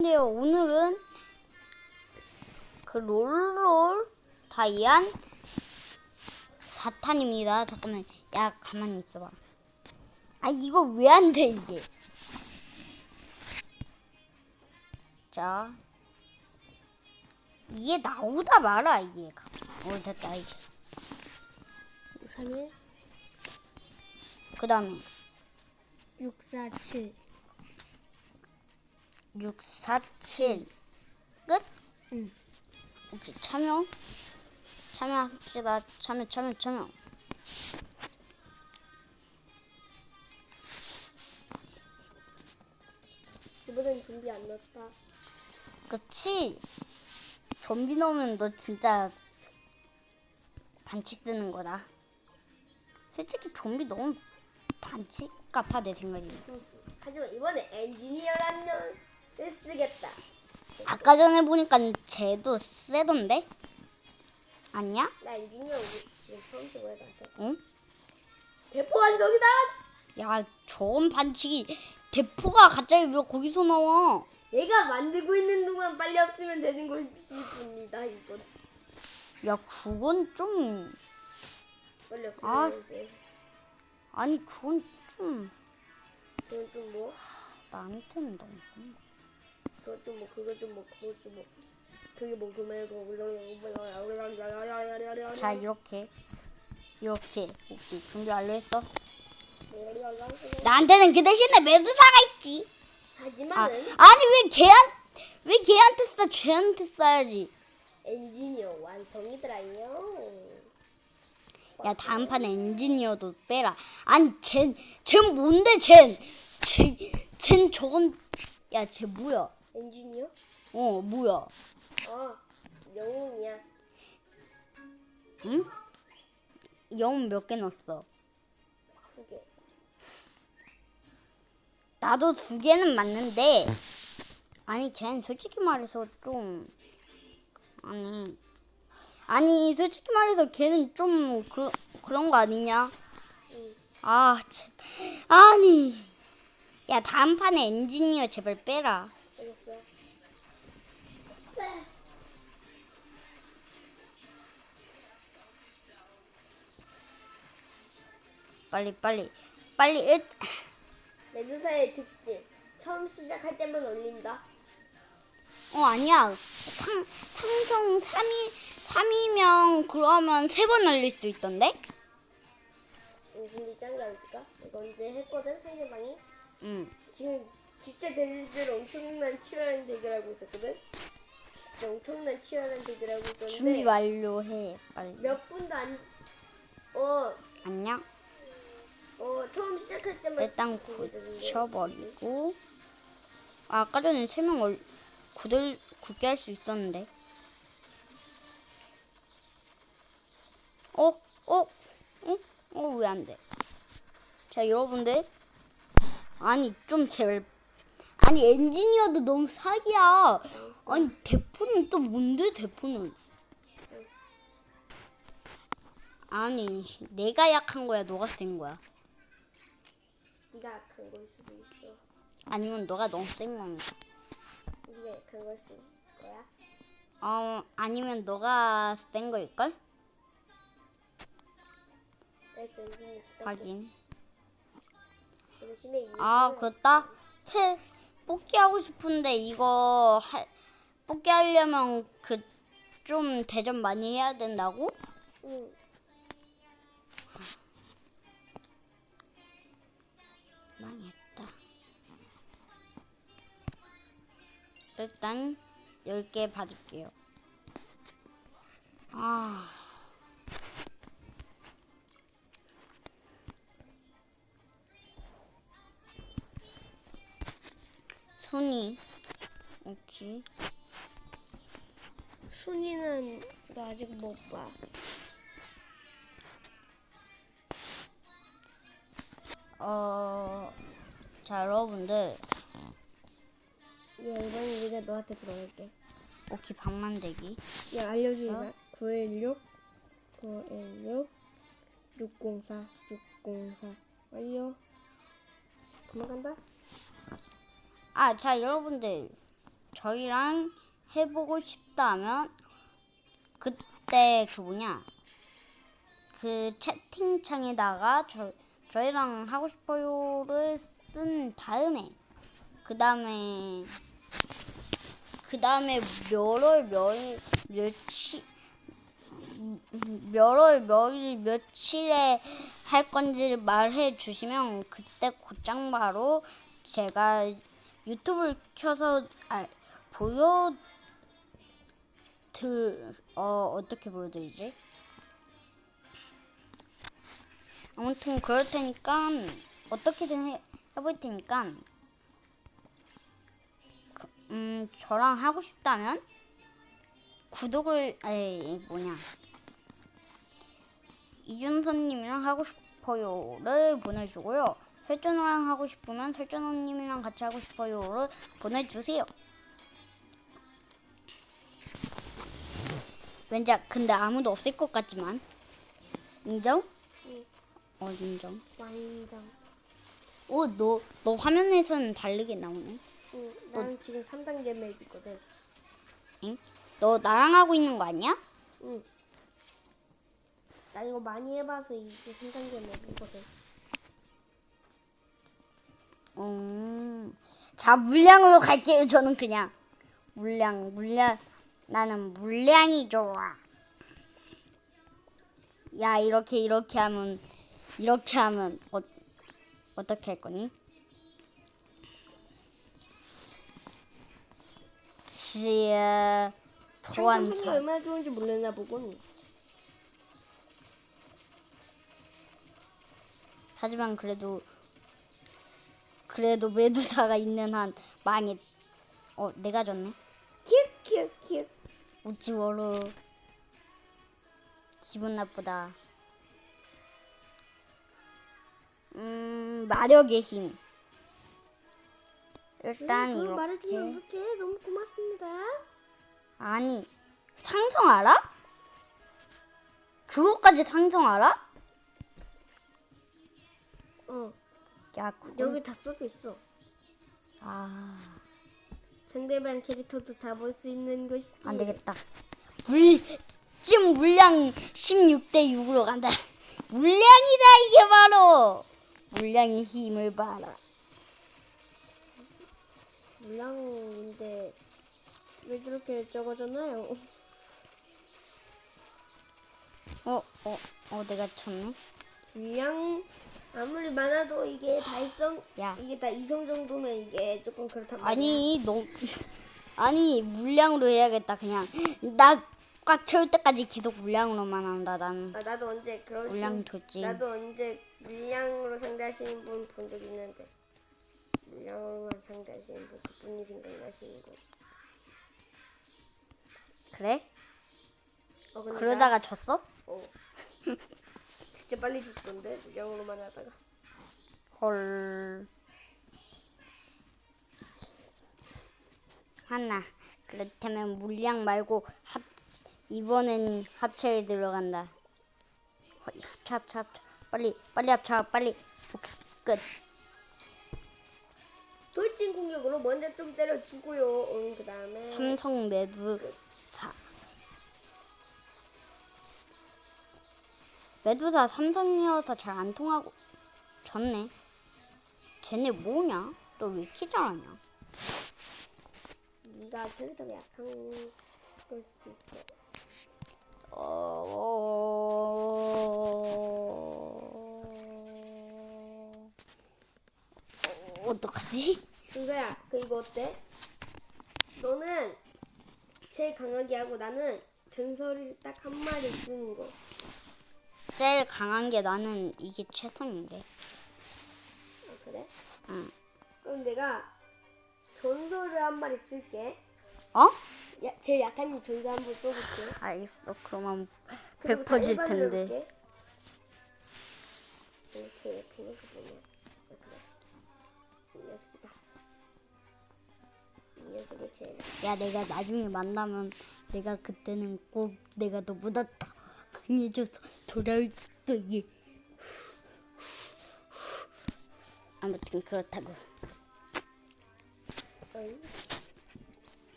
근데요, 오늘은 그 롤롤 다이안 사탄입니다. 잠깐만, 야, 가만히 있어봐. 아, 이거 왜 안 돼, 이게? 자, 이게 나오다 말아, 이게. 어, 됐다, 이제. 3일 그 다음에 647 647 끝? 응. 오케이 참여 참여합시다. 참여 참여 참여 이번엔 준비 안 넣었다. 그치? 좀비 넣으면 너 진짜 반칙 드는 거다. 솔직히 좀비 너무 반칙 같아 내 생각에 하지만 이번에 엔지니어라는 을 쓰겠다 아까 전에 보니까 쟤도 세던데? 아니야? 나 엔지니어 우리 지금 처음 쓰고 해봤어 응? 대포 완성이다 야 저건 반칙이 대포가 갑자기 왜 거기서 나와 얘가 만들고 있는 동안 빨리 없으면 되는 것입니다 이건 야 그건 좀 빨리 없으면 아. 돼 아니 그건 좀 그건 좀 뭐 나한테는 너무 센 거. 그것 좀뭐 그것 좀뭐 그것 좀뭐. 그게 뭐 그말고 자 이렇게. 이렇게. 오케이 준비 완료했어? 나한테는 그 대신에 메두사가 있지. 아, 하지만은 아니 왜 걔한 왜 걔한테 써 쟤한테 써야지. 엔지니어 완성이더라요. 야 다음 판에 엔지니어도 빼라. 아니 쟨 쟨 뭔데 쟨쟨 저건 야 쟤 뭐야 엔지니어? 어 뭐야? 아 영웅이야. 응? 영웅 몇 개 넣었어? 두 개. 나도 두 개는 맞는데 아니 쟤는 솔직히 말해서 좀 아니 아니 솔직히 말해서 걔는 좀 그, 그런 거 아니냐? 응. 아 제, 아니. 야 다음 판에 엔지니어 제발 빼라 빨리 빨리. 빨리 일, 메두사의 특징 처음 시작할 때만 올린다. 어 아니야. 상, 상성 3이 3이면 그러면 세 번 올릴 수 있던데? 응, 근데 짱이 아닐까? 이거 언제 했거든 상대방이? 응. 지금 진짜 대리들 엄청난 치열한 대결하고 있었거든 진짜 엄청난 치열한 대결 하고 있었는데 준비 완료해 빨리 몇 분도 안 어, 안녕 어, 처음 시작할 때만 일단. 굳혀버리고 아, 아까 전에 세 명 굳을 굳게 할 수 있었는데 어? 어? 어? 어? 왜 안 돼? 자 여러분들 아니 좀 제발 아니 엔지니어도 너무 사기야 아니 대포는 또 뭔데 대포는? 아니 내가 약한 거야 너가 센 거야. 네가 약한 걸 수도 있어. 아니면 너가 너무 센 건가 네가 약한 걸 수도 거야? 어, 아니면 너가 센 하긴. 대신에 아, 그렇다. 새 뽑기 하고 싶은데 이거 할 뽑기 하려면 그 좀 대전 많이 해야 된다고? 응. 망했다. 일단 10개 받을게요. 아. 순위. 오케이. 순이는 나 아직 못 봐. 어, 자, 여러분들. 야 이번엔 내가 너한테 들어갈게. 오케이, 방만대기. 야 알려주기가 916 916 604 604 완료. 그만 간다. 아, 자, 여러분들. 저희랑 해보고 싶다면 그때 그 뭐냐? 그 채팅창에다가 저 저희랑 하고 싶어요를 쓴 다음에 그 다음에 그 다음에 몇월 몇일 며칠 몇월 몇일 며칠에 할 건지를 말해 주시면 그때 곧장 바로 제가 유튜브를 켜서 아, 보여 드 어 어떻게 보여드리지? 아무튼 그럴 테니까 어떻게든 해, 해볼 테니까 그, 음 저랑 하고 싶다면 구독을 에이 뭐냐 이준선님이랑 하고 싶어요를 보내주고요. 설전호랑 하고 싶으면 설전호님이랑 같이 하고 싶어요를 보내주세요. 왠지 아- 근데 아무도 없을 것 같지만 인정? 응. 어 인정. 완전. 어너너 너 화면에서는 다르게 나오네. 응, 나는 지금 3단계 맵이거든. 응? 너 나랑 하고 있는 거 아니야? 응. 나 이거 많이 해봐서 이게 3단계 맵이거든. 음. 자 물량으로 갈게요. 저는 그냥 물량 물량 나는 물량이 좋아. 야 이렇게 이렇게 하면 이렇게 하면 어, 어떻게 할 거니? 삼성이 소환사 얼마나 좋은지 모르나 보군. 하지만 그래도 그래도 메두사가 있는 한 많이 어 내가 졌네. 웃지 워루 기분 나쁘다. 음 마력의 힘. 일단 그걸 말해주면 이렇게 어떡해. 너무 고맙습니다. 아니 상성 알아? 그것까지 상성 알아? 어, 야 그건 여기 다 써져 있어. 아. 상대방 캐릭터도 다 볼 수 있는 것이지. 안 되겠다. 물 지금 물량 16대 6으로 간다. 물량이다 이게 바로 물량의 힘을 봐라. 물량인데 왜 저렇게 적어졌나요? 어, 어, 어, 내가 쳤네. 물량 아무리 많아도 이게 달성 야. 이게 다 이성 정도면 이게 조금 그렇단 말이야. 아니, 너, 아니 물량으로 해야겠다. 그냥 나 꽉 채울 때까지 계속 물량으로만 한다. 나는 아, 나도 언제 그런 물량 좋지. 나도 언제 물량으로 상대하시는 분 본 적 있는데 물량으로만 상대하시는 분 그분이 생각나시는 거. 그래? 어, 근데 그러다가 나, 졌어? 어. 진짜 빨리 죽던데 물량으로만 하다가. 헐. 하나. 그렇다면 물량 말고 합 이번엔 합체에 들어간다. 허이, 합체 합체 합체. 빨리 빨리 합체 빨리. 오케이, 끝. 돌진 공격으로 먼저 좀 때려주고요. 응, 그 다음에 삼성 메두사. 메두사 삼성이어서 잘 안 통하고 졌네. 쟤네 뭐냐? 너왜 이렇게 잘하냐? 네가 캐릭터가 약한 걸 수도 있어. 어... 어떡하지? 이거야, 그 이거 어때? 너는 제일 강하게 하고 나는 전설을 딱 한 마리 쓰는 거. 제일 강한 게 나는 이게 최선인데. 아, 그래? 응. 그럼 내가 전설을 한 마리 쓸게. 어? 야, 제일 약한 전설 한 번 써볼게. 알겠어. 그러면 그리고 다 100%질 일반으로 텐데. 제일 약한 거 보면. 아, 그래. 이 녀석이다. 이 녀석이 제일 약해. 야, 내가 나중에 만나면 내가 그때는 꼭 내가 너보다 더 강해져서 돌아올 거야. 아무튼 그렇다고.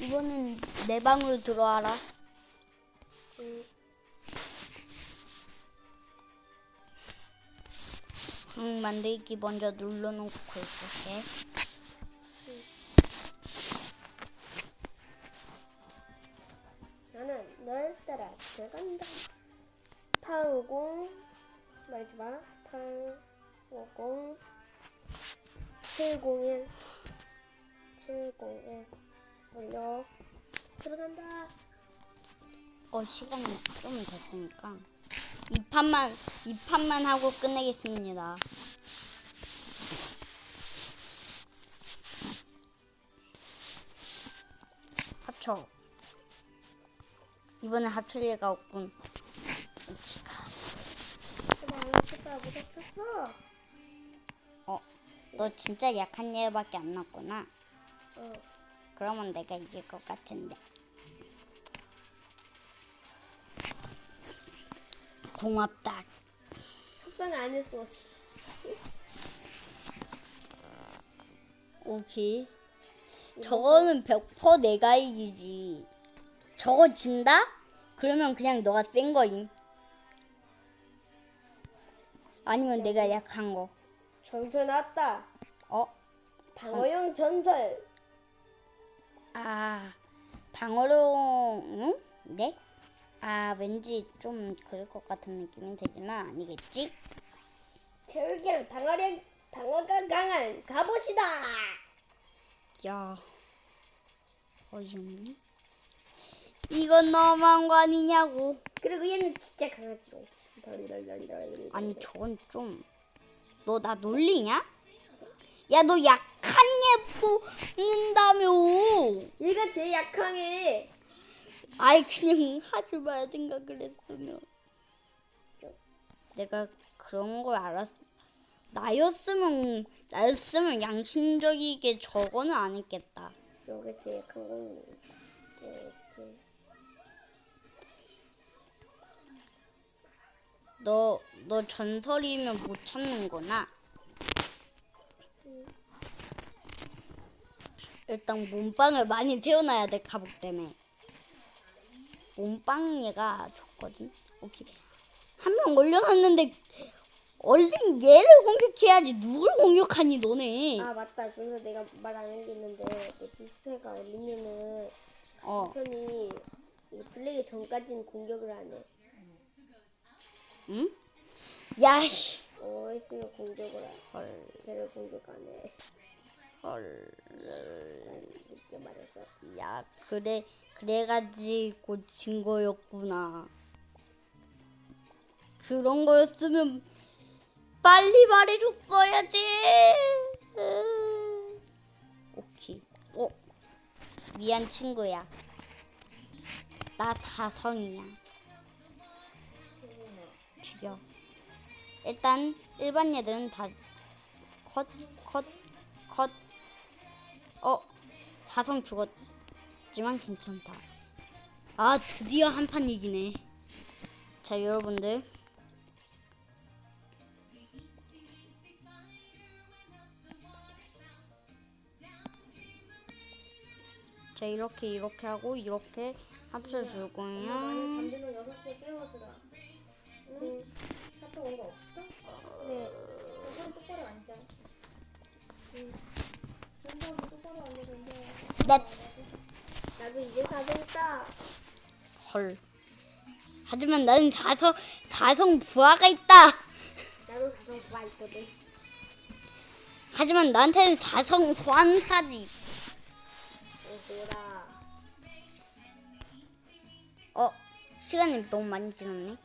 이번엔 내 방으로 들어와라. 응. 응, 만들기 먼저 눌러놓고 있을게. 말지 마. 850 701 701 올려 들어간다. 어, 시간이 좀 됐으니까. 이 판만, 이 판만 하고 끝내겠습니다. 합쳐. 이번에 합칠 리가 없군. 못 맞췄어. 어, 너 진짜 약한 얘밖에 안 났구나. 어. 그러면 내가 이길 것 같은데. 고맙다. 합성을 안 했어. 오케이. 저거는 100% 내가 이기지. 저거 진다? 그러면 그냥 너가 센 거임. 아니면 내가 약한 거. 전설 나왔다. 어? 방어용 전설. 아, 방어로, 응? 네? 아, 왠지 좀 그럴 것 같은 느낌이 들지만 아니겠지? 체육이랑 방어력 방어가 강한 갑옷이다. 야, 어이없네. 이건 너무한 거 아니냐고. 그리고 얘는 진짜. 덜덜덜덜. 아니 저건 좀. 너 나 놀리냐? 야 너 약한 얘 뽑는다며. 얘가 제일 약하게. 아이 그냥 하지 말 생각을 했으면. 내가 그런 걸 알았 나였으면 나였으면 양심적이게 저거는 안 했겠다. 요게 제일 약한 너 너 전설이면 못 참는구나. 일단 몸빵을 많이 세워놔야 돼 가복 때문에. 몸빵 얘가 좋거든. 오케이. 한 명 올려놨는데 얼른 얘를 공격해야지. 누굴 공격하니 너네? 아 맞다. 준서 내가 말안 했는데 그 주스가 올리면은 어. 편이 이 플레이 전까지는 공격을 안 해. 응? 야씨 어 했으면 공격을 해. 헐 걔를 공격 안 해. 헐. 이렇게 말해서. 야 그래 그래가지고 진 거였구나 그런 거였으면 빨리 말해줬어야지 으. 오케이 어 미안 친구야 나 다성이야 죽여 일단 일반 얘들은 다 컷 컷 컷 어, 사성 죽었지만 괜찮다. 아, 드디어 한 판 이기네. 자, 여러분들. 자, 이렇게 이렇게 하고 이렇게 합쳐주고요. 앉아. 응. 나도 이제 사정했다. 헐. 하지만 나는 사성 사성 부하가 있다. 나도 사정 좋아 있거든. 하지만 나한테는 사성 소환사지. 어, 시간이 너무 많이 지났네.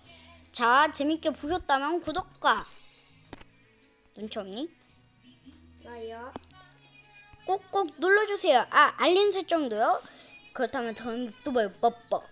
자, 재밌게 보셨다면 구독과 눈치 없니? 나야. 꼭꼭 눌러주세요. 아, 알림 설정도요. 그렇다면 또 봐요. 뽀뽀.